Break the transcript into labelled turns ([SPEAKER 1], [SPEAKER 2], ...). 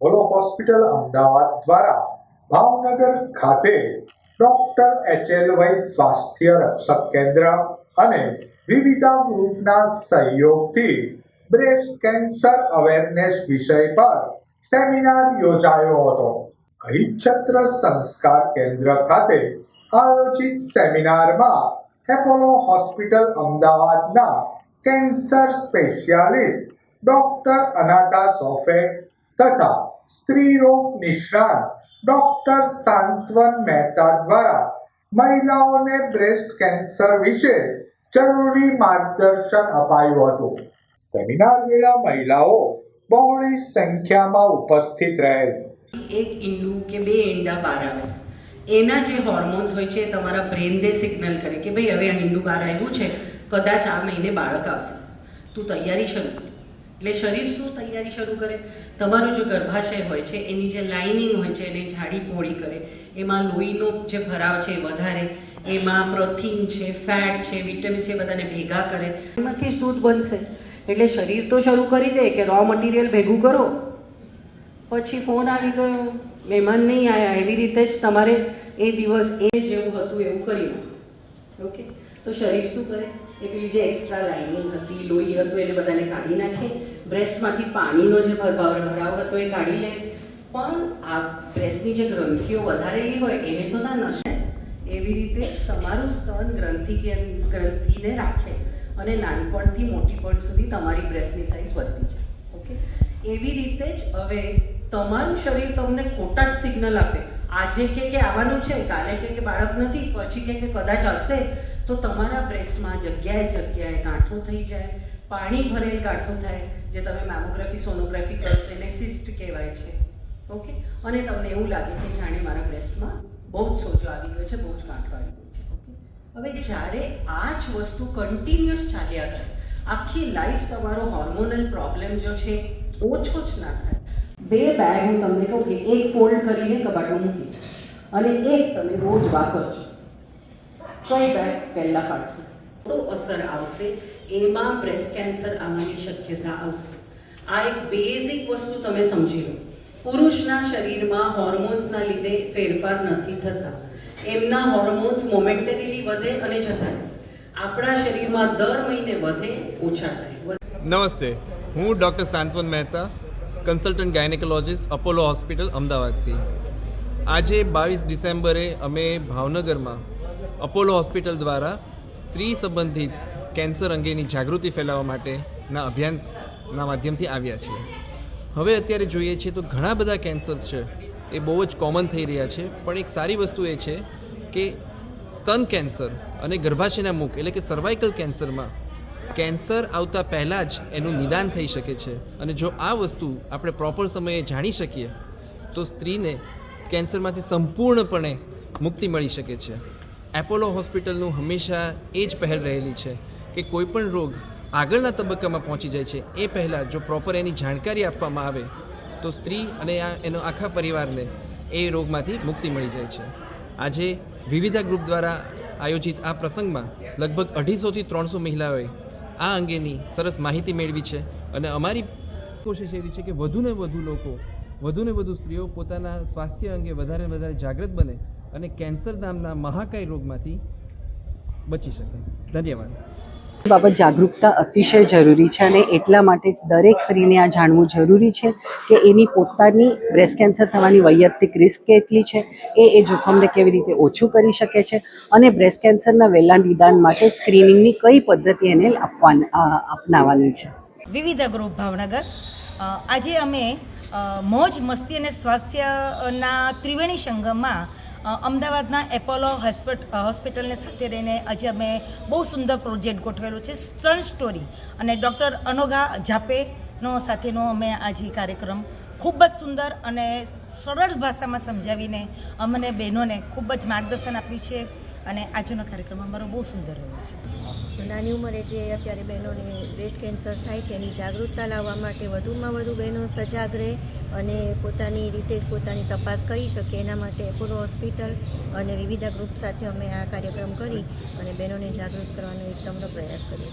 [SPEAKER 1] Apollo hospital Ahmedabad દ્વારા ભાવનગર ખાતે doctor H L Y સ્વાસ્થ્ય રક્ષક કેન્દ્ર અને વિવિધા ગ્રુપના સહયોગથી બ્રેસ્ટ કેન્સર અવેરનેસ વિષય પર સેમિનાર યોજાયો હતો. અહિચ્છત્ર સંસ્કાર કેન્દ્ર ખાતે આયોજિત સેમિનારમાં એપોલો હોસ્પિટલ અમદાવાદના કેન્સર સ્પેશિયાલિસ્ટ ડોક્ટર અનાતા સોફે તથા સ્ત્રી રોગ નિષ્ણાત ડોક્ટર સાંત્વન મહેતા દ્વારા મહિલાઓને બ્રેસ્ટ કેન્સર વિશે જરૂરી માર્ગદર્શન અપાયું હતું. સેમિનાર વેળા મહિલાઓ બહોળી સંખ્યામાં ઉપસ્થિત રહેલ
[SPEAKER 2] એક ઈંડું કે બે ઈંડા બહાર એના જે હોર્મોન્સ હોય છે તમારા બ્રેનને સિગ્નલ કરે કે ભાઈ હવે આ ઈંડું બહાર આવ્યું છે, કદાચ આ મહિને બાળક આવશે. તું તૈયારી શરૂ એટલે શરીર શું તૈયારી શરૂ કરે? તમારું જે ગર્ભાશય હોય છે, એની જે લાઇનિંગ હોય છે, એને જાડી પોળી કરે. એમાં લોહીનો જે ભરાવ છે એ વધારે. એમાં પ્રોટીન છે ફેટ છે વિટામિન છે બધાને ભેગા કરે. એમાંથી જ દૂધ બનશે. એટલે શરીર તો શરૂ કરી દે કે રો મટીરિયલ ભેગું કરો. પછી ફોન આવી ગયો. મહેમાન નહીં આવ્યા એવી રીતે જ તમારે એ દિવસ એ જેવું હતું એવું કરી નાખો. ઓકે તો શરીર શું કરે? એ જે એક્સ્ટ્રા લાઇનિંગ હતી, લોહી હતું, એને બધાને કાઢી નાખે. બ્રેસ્ટમાંથી પાણીનો જે ભરભાવ ભરાવ હતો એ કાઢી લે. પણ આ બ્રેસ્ટની જે ગ્રંથિઓ વધારેલી હોય એને તો ના નશે. એવી રીતે જ તમારું સ્તન ગ્રંથિ ગ્રંથિને રાખે અને નાનપણથી મોટી પણ સુધી તમારી બ્રેસ્ટની સાઇઝ વધતી જાય. ઓકે? એવી રીતે જ હવે તમારું શરીર તમને ખોટા જ સિગ્નલ આપે. આજે કે કે આવવાનું છે, કાલે કે કે બાળક નથી, પછી કે કે કદાચ હશે તો તમારા બ્રેસ્ટમાં જગ્યાએ જગ્યાએ ગાંઠો થઈ જાય, પાણી ભરેલ ગાંઠો થાય, જે તમે મેમોગ્રાફી સોનોગ્રાફી કરો તેને સિસ્ટ કહેવાય છે. ઓકે અને તમને એવું લાગે કે જાણે મારા બ્રેસ્ટમાં બહુ જ સોજો આવી ગયો છે, બહુ જ ગાંઠો આવી ગયો છે. ઓકે હવે જ્યારે આ જ વસ્તુ કન્ટિન્યુઅસ ચાલ્યા કરે, આખી લાઈફ તમારો હોર્મોનલ પ્રોબ્લેમ જો છે, ઓછો જ ના થાય. બે બેગ હું તમને કહું કે એક ફોલ્ડ કરીને કબાટમાં મૂકી અને એક તમે રોજ વાપરજો. કઈ બે પહેલાં ફાટશે થોડું અસર આવશે એમાં બ્રેસ્ટ કેન્સર આવવાની શક્યતા આવશે. આ એક બેઝિક વસ્તુ તમે સમજી લો. પુરુષના શરીરમાં હોર્મોન્સના લીધે ફેરફાર નથી થતા. એમના હોર્મોન્સ મોમેન્ટરીલી વધે અને જતા આપણા શરીરમાં દર મહિને વધે ઓછા થાય.
[SPEAKER 3] નમસ્તે. હું doctor Santvan Mehta consultant gynaecologist Apollo hospital અમદાવાદથી. આજે બાવીસ ડિસેમ્બરે અમે ભાવનગરમાં અપોલો હોસ્પિટલ દ્વારા સ્ત્રી સંબંધિત કેન્સર અંગેની જાગૃતિ ફેલાવવા માટેના અભિયાનના માધ્યમથી આવ્યા છીએ. હવે અત્યારે જોઈએ છીએ તો ઘણા બધા કેન્સર્સ છે, એ બહુ જ કોમન થઈ રહ્યા છે, પણ એક સારી વસ્તુ એ છે કે સ્તન કેન્સર અને ગર્ભાશયના મુખ એટલે કે સર્વાઇકલ કેન્સરમાં કેન્સર આવતા પહેલાં જ એનું નિદાન થઈ શકે છે. અને જો આ વસ્તુ આપણે પ્રોપર સમયે જાણી શકીએ, તો સ્ત્રીને કેન્સરમાંથી સંપૂર્ણપણે મુક્તિ મળી શકે છે. એપોલો હોસ્પિટલનું હંમેશા એ જ પહેલ રહેલી છે કે કોઈપણ રોગ આગળના તબક્કામાં પહોંચી જાય છે, એ પહેલાં જો પ્રોપર એની જાણકારી આપવામાં આવે, તો સ્ત્રી અને આ એનો આખા પરિવારને એ રોગમાંથી મુક્તિ મળી જાય છે. આજે વિવિધા ગ્રુપ દ્વારા આયોજિત આ પ્રસંગમાં લગભગ અઢીસોથી ત્રણસો મહિલાઓએ આ અંગેની સરસ માહિતી મેળવી છે અને અમારી કોશિશ એવી છે કે વધુને વધુ લોકો, વધુને વધુ સ્ત્રીઓ પોતાના સ્વાસ્થ્ય અંગે વધારે વધારે જાગૃત બને અને કેન્સર નામના મહાકાય રોગમાંથી બચી શકે ધન્યવાદ.
[SPEAKER 4] બાબત જાગૃતતા અતિશય જરૂરી છે અને એટલા માટે જ દરેક સ્ત્રીને આ જાણવું જરૂરી છે કે એની પોતાની બ્રેસ્ટ કેન્સર થવાની વૈયક્તિક રિસ્ક કેટલી છે એ એ જોખમને કેવી રીતે ઓછું કરી શકે છે અને બ્રેસ્ટ કેન્સરના વહેલા નિદાન માટે સ્ક્રીનિંગની કઈ પદ્ધતિ એને આપવાની અપનાવવાની છે.
[SPEAKER 5] વિવિધ ગ્રુપ ભાવનગર આજે અમે મોજ, મસ્તી અને સ્વાસ્થ્યના ત્રિવેણી સંગમમાં અમદાવાદના એપોલો હોસ્પિટ હોસ્પિટલને સાથે રહીને આજે અમે બહુ સુંદર પ્રોજેક્ટ ગોઠવેલો છે સ્ટન સ્ટોરી. અને ડૉક્ટર અનોઘા ઝાપેનો સાથેનો અમે આજે કાર્યક્રમ ખૂબ જ સુંદર અને સરળ ભાષામાં સમજાવીને અમને બહેનોને ખૂબ જ માર્ગદર્શન આપ્યું છે. અને આજનો કાર્યક્રમ અમારો બહુ સુંદર રહ્યો છે.
[SPEAKER 6] નાની ઉંમરે જે અત્યારે બહેનોને બ્રેસ્ટ કેન્સર થાય છે, એની જાગૃતતા લાવવા માટે વધુમાં વધુ બહેનો સજાગ રહે અને પોતાની રીતે જ પોતાની તપાસ કરી શકે. એના માટે એપોલો હોસ્પિટલ અને વિવિધા ગ્રુપ સાથે અમે આ કાર્યક્રમ કરી અને બહેનોને જાગૃત કરવાનો એક નમ્ર પ્રયાસ છીએ